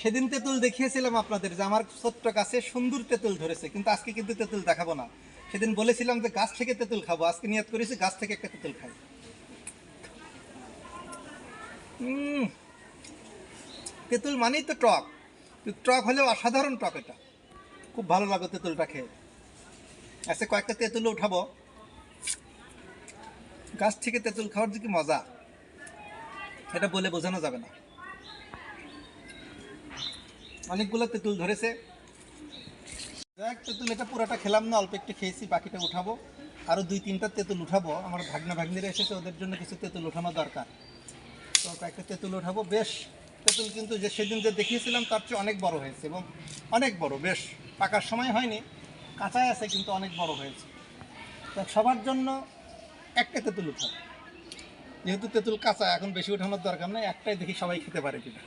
সেদিন তেঁতুল দেখিয়েছিলাম আপনাদের যে আমার ছোট্ট গাছে সুন্দর তেঁতুল ধরেছে, কিন্তু আজকে কিন্তু তেঁতুল দেখাবো না। সেদিন বলেছিলাম যে গাছ থেকে তেঁতুল খাব, আজকে নিয়ত করেছি, গাছ থেকে একটা তেঁতুল খাই। তেঁতুল মানেই তো টক। টক হলেও অসাধারণ টক এটা। খুব ভালো লাগে তেঁতুলটা খেয়ে। আজকে কয়েকটা তেঁতুল উঠাবো। গাছ থেকে তেঁতুল খাওয়ার যে কি মজা, এটা বলে বোঝানো যাবে না। অনেকগুলো তেঁতুল ধরেছে। দেখ, তেঁতুল এটা পুরোটা খেলাম না, অল্প একটু খেয়েছি, বাকিটা উঠাবো। আরও দুই তিনটা তেঁতুল উঠাবো, আমার ভাগনা ভাগ্নিরা এসেছে, ওদের জন্য কিছু তেঁতুল উঠানো দরকার। তো কয়েকটা তেঁতুল উঠাবো, বেশ। তেঁতুল কিন্তু যে সেদিন যে দেখিয়েছিলাম, তার চেয়ে অনেক বড় হয়েছে এবং অনেক বড়, বেশ। পাকার সময় হয়নি, কাঁচাই আছে, কিন্তু অনেক বড় হয়েছে। তো সবার জন্য একটা তেঁতুল উঠাবো। যেহেতু তেঁতুল কাঁচা, এখন বেশি উঠানোর দরকার নেই, একটাই দেখি সবাই খেতে পারে কিনা।